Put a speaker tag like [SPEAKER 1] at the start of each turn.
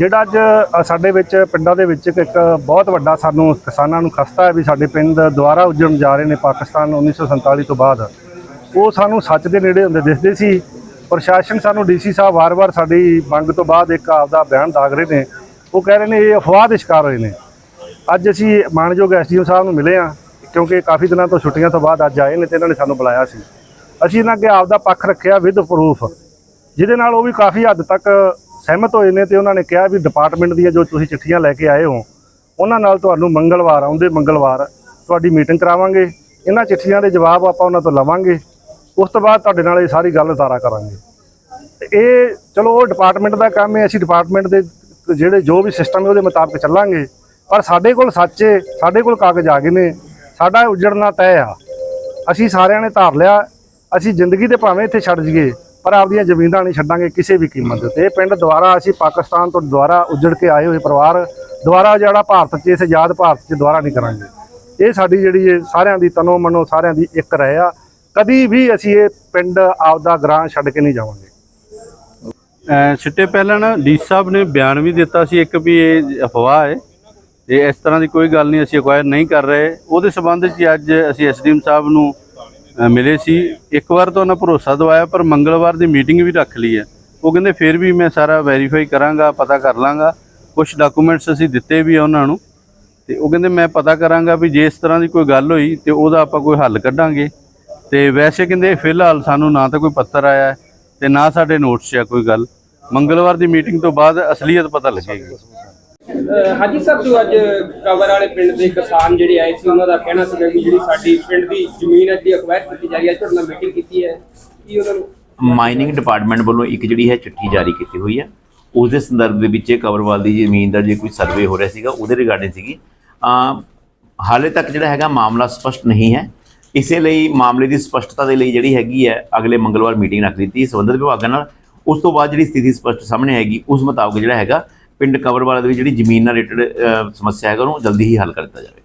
[SPEAKER 1] ਜਿਹੜਾ ਅੱਜ ਸਾਡੇ ਵਿੱਚ, ਪਿੰਡਾਂ ਦੇ ਵਿੱਚ ਇੱਕ ਇੱਕ ਬਹੁਤ ਵੱਡਾ ਸਾਨੂੰ ਕਿਸਾਨਾਂ ਨੂੰ ਖਸਤਾ ਹੈ ਵੀ ਸਾਡੇ ਪਿੰਡ ਦੁਆਰਾ ਉੱਜਣ ਜਾ ਰਹੇ ਨੇ ਪਾਕਿਸਤਾਨ 1947 ਤੋਂ ਬਾਅਦ। ਉਹ ਸਾਨੂੰ ਸੱਚ ਦੇ ਨੇੜੇ ਹੁੰਦੇ ਦਿਸਦੇ ਸੀ, ਪ੍ਰਸ਼ਾਸਨ ਸਾਨੂੰ ਡੀਸੀ ਸਾਹਿਬ ਵਾਰ-ਵਾਰ ਸਾਡੀ ਮੰਗ ਤੋਂ ਬਾਅਦ ਇੱਕ ਆਪਦਾ ਬਿਆਨ ਦਾਗ ਰਹੇ ਨੇ। ਉਹ ਕਹਿ ਰਹੇ ਨੇ, ਇਹ ਅਫਵਾਹ ਦੇ ਸ਼ਿਕਾਰ ਹੋਏ ਨੇ। ਅੱਜ ਅਸੀਂ ਮਾਨਯੋਗ ਐਸਡੀਓ ਸਾਹਿਬ ਨੂੰ ਮਿਲੇ ਆ ਕਿਉਂਕਿ ਕਾਫੀ ਦਿਨਾਂ ਤੋਂ ਛੁੱਟੀਆਂ ਤੋਂ ਬਾਅਦ ਅੱਜ ਆਏ ਨੇ ਤੇ ਇਹਨਾਂ ਨੇ ਸਾਨੂੰ ਬੁਲਾਇਆ ਸੀ। ਅਸੀਂ ਇਹਨਾਂ ਅੱਗੇ ਆਪਦਾ ਪੱਖ ਰੱਖਿਆ ਵਿਦ ਪ੍ਰੂਫ, ਜਿਹਦੇ ਨਾਲ ਉਹ ਵੀ ਕਾਫੀ ਹੱਦ ਤੱਕ ਸਹਿਮਤ ਹੋਏ ਨੇ ਤੇ ਉਹਨਾਂ ਨੇ ਕਿਹਾ ਵੀ ਡਿਪਾਰਟਮੈਂਟ ਦੀਆਂ ਜੋ ਤੁਸੀਂ ਚਿੱਠੀਆਂ ਲੈ ਕੇ ਆਏ ਹੋ, ਉਹਨਾਂ ਨਾਲ ਤੁਹਾਨੂੰ ਮੰਗਲਵਾਰ ਆਉਂਦੇ ਮੰਗਲਵਾਰ ਤੁਹਾਡੀ ਮੀਟਿੰਗ ਕਰਾਵਾਂਗੇ। ਇਹਨਾਂ ਚਿੱਠੀਆਂ ਦੇ ਜਵਾਬ ਆਪਾਂ ਉਹਨਾਂ ਤੋਂ ਲਵਾਂਗੇ। ਉਸ ਤੋਂ ਬਾਅਦ ਤੁਹਾਡੇ ਨਾਲ ਇਹ ਸਾਰੀ ਗੱਲ ਤਾਰਾ ਕਰਾਂਗੇ। ਤੇ ਇਹ ਚਲੋ ਉਹ ਡਿਪਾਰਟਮੈਂਟ ਦਾ ਕੰਮ ਹੈ, ਅਸੀਂ ਡਿਪਾਰਟਮੈਂਟ ਦੇ ਜਿਹੜੇ ਜੋ ਵੀ ਸਿਸਟਮ ਹੈ ਉਹਦੇ ਮੁਤਾਬਕ ਚੱਲਾਂਗੇ। ਪਰ ਸਾਡੇ ਕੋਲ ਸੱਚ ਹੈ, ਸਾਡੇ ਕੋਲ ਕਾਗਜ਼ ਆ ਗਏ ਨੇ। ਸਾਡਾ ਉੱਜੜਨਾ ਤੈਅ ਆ। ਅਸੀਂ ਸਾਰਿਆਂ ਨੇ ਧਾਰ ਲਿਆ, ਅਸੀਂ ਜ਼ਿੰਦਗੀ ਦੇ ਭਾਵੇਂ ਇੱਥੇ ਛੱਡ ਜਾਈਏ। ਪਰ ਆਪਦੀਆਂ ਜ਼ਮੀਨਾਂ ਨਹੀਂ ਛੱਡਾਂਗੇ ਕਿਸੇ ਵੀ ਕੀਮਤ ਤੇ। ਇਹ ਪਿੰਡ ਦੁਆਰਾ ਅਸੀਂ ਪਾਕਿਸਤਾਨ ਤੋਂ ਦੁਆਰਾ ਉੱਜੜ ਕੇ ਆਏ ਹੋਏ ਪਰਿਵਾਰ, ਦੁਆਰਾ ਜਿਹੜਾ ਭਾਰਤ 'ਚ, ਇਸ ਆਜ਼ਾਦ ਭਾਰਤ 'ਚ ਦੁਆਰਾ ਨਹੀਂ ਕਰਾਂਗੇ। ਇਹ ਸਾਡੀ ਜਿਹੜੀ ਇਹ ਸਾਰਿਆਂ ਦੀ ਤਨੋ ਮਨੋ ਸਾਰਿਆਂ ਦੀ ਇੱਕ ਰਹਿ ਆ। ਕਦੀ ਵੀ ਅਸੀਂ ਇਹ ਪਿੰਡ ਆਪਦਾ ਗ੍ਰਾਂ ਛੱਡ ਕੇ ਨਹੀਂ ਜਾਵਾਂਗੇ।
[SPEAKER 2] ਅਹ ਸਿੱਟੇ ਪਹਿਲਾਂ ਨਾ ਡੀਸੀ ਸਾਹਿਬ ਨੇ ਬਿਆਨ ਵੀ ਦਿੱਤਾ ਸੀ ਇੱਕ ਵੀ ਇਹ ਅਫਵਾਹ ਹੈ। ਤੇ ਇਸ ਤਰ੍ਹਾਂ ਦੀ ਕੋਈ ਗੱਲ ਨਹੀਂ, ਅਸੀਂ ਅਕਵਾਇਰ ਨਹੀਂ ਕਰ ਰਹੇ। ਉਹਦੇ ਸੰਬੰਧ 'ਚ ਅੱਜ ਅਸੀਂ ਐਸਡੀਐਮ ਸਾਹਿਬ ਨੂੰ ਮਿਲੇ ਸੀ। ਇੱਕ ਵਾਰ ਤਾਂ ਉਹਨਾਂ ਭਰੋਸਾ ਦਵਾਇਆ, ਪਰ ਮੰਗਲਵਾਰ ਦੀ ਮੀਟਿੰਗ ਵੀ ਰੱਖ ਲਈ ਹੈ। ਉਹ ਕਹਿੰਦੇ, ਫਿਰ ਵੀ ਮੈਂ ਸਾਰਾ ਵੈਰੀਫਾਈ ਕਰਾਂਗਾ, ਪਤਾ ਕਰ ਲਾਂਗਾ। ਕੁਝ ਡਾਕੂਮੈਂਟਸ ਅਸੀਂ ਦਿੱਤੇ ਵੀ ਆ ਉਹਨਾਂ ਨੂੰ। ਤੇ ਉਹ ਕਹਿੰਦੇ, ਮੈਂ ਪਤਾ ਕਰਾਂਗਾ ਵੀ ਜੇ ਇਸ ਤਰ੍ਹਾਂ ਦੀ ਕੋਈ ਗੱਲ ਹੋਈ, ਤੇ ਉਹਦਾ ਆਪਾਂ ਕੋਈ ਹੱਲ ਕੱਢਾਂਗੇ। ਤੇ ਵੈਸੇ ਕਹਿੰਦੇ, ਫਿਲਹਾਲ ਸਾਨੂੰ ਨਾ ਤਾਂ ਕੋਈ ਪੱਤਰ ਆਇਆ ਹੈ, ਤੇ ਨਾ ਸਾਡੇ ਨੋਟਸ 'ਚ ਆ ਕੋਈ ਗੱਲ। ਮੰਗਲਵਾਰ ਦੀ ਮੀਟਿੰਗ ਤੋਂ ਬਾਅਦ ਅਸਲੀਅਤ ਪਤਾ ਲੱਗੇਗੀ।
[SPEAKER 3] ਹਾਜੀ ਸਾਹਿਬ ਜੋ ਅੱਜ ਕਵਰ ਵਾਲੇ ਪਿੰਡ ਦੇ ਕਿਸਾਨ ਜਿਹੜੇ ਆਏ ਸੀ, ਉਹਨਾਂ ਦਾ ਕਹਿਣਾ ਸੀਗਾ ਕਿ ਜਿਹੜੀ ਸਾਡੀ ਪਿੰਡ ਦੀ ਜ਼ਮੀਨ ਹੈ, ਜਿਹੜੀ ਅਕਵਾਇਰ ਕੀਤੀ ਜਾ ਰਹੀ ਹੈ ਤੁਹਾਡੇ ਨਾਲ ਮੀਟਿੰਗ ਕੀਤੀ ਹੈ। ਕੀ ਉਹਨਾਂ ਨੂੰ
[SPEAKER 4] ਮਾਈਨਿੰਗ ਡਿਪਾਰਟਮੈਂਟ ਵੱਲੋਂ ਇੱਕ ਜਿਹੜੀ ਹੈ ਚਿੱਠੀ ਜਾਰੀ ਕੀਤੀ ਹੋਈ ਹੈ। ਉਸ ਦੇ ਸੰਦਰਭ ਦੇ ਵਿੱਚ ਕਵਰਵਾਲ ਦੀ ਜ਼ਮੀਨ ਦਾ ਜੇ ਕੋਈ ਸਰਵੇ ਹੋ ਰਿਹਾ ਸੀਗਾ, ਉਹਦੇ ਰਿਗਾਰਡਿੰਗ ਸੀਗੀ। ਅਮ ਹਾਲੇ ਤੱਕ ਜਿਹੜਾ ਹੈਗਾ ਮਾਮਲਾ ਸਪਸ਼ਟ ਨਹੀਂ ਹੈ। ਇਸੇ ਲਈ ਮਾਮਲੇ ਦੀ ਸਪਸ਼ਟਤਾ ਦੇ ਲਈ ਜਿਹੜੀ ਹੈਗੀ ਹੈ, ਅਗਲੇ ਮੰਗਲਵਾਰ ਮੀਟਿੰਗ ਰੱਖ ਦਿੱਤੀ। ਸੰਬੰਧਿਤ ਵਿਭਾਗਾਂ ਨਾਲ ਉਸ ਤੋਂ ਬਾਅਦ ਜਿਹੜੀ ਸਥਿਤੀ ਸਪਸ਼ਟ ਸਾਹਮਣੇ ਆਏਗੀ, ਉਸ ਮੁਤਾਬਕ ਜਿਹੜਾ ਹੈਗਾ ਪਿੰਡ ਕਵਰਵਾਲ ਦੇ ਵਿੱਚ ਜਿਹੜੀ ਜ਼ਮੀਨ ਨਾਲ ਰਿਲੇਟਡ ਸਮੱਸਿਆ ਹੈਗਾ, ਉਹਨੂੰ ਜਲਦੀ ਹੀ ਹੱਲ ਕਰ ਦਿੱਤਾ ਜਾਵੇ।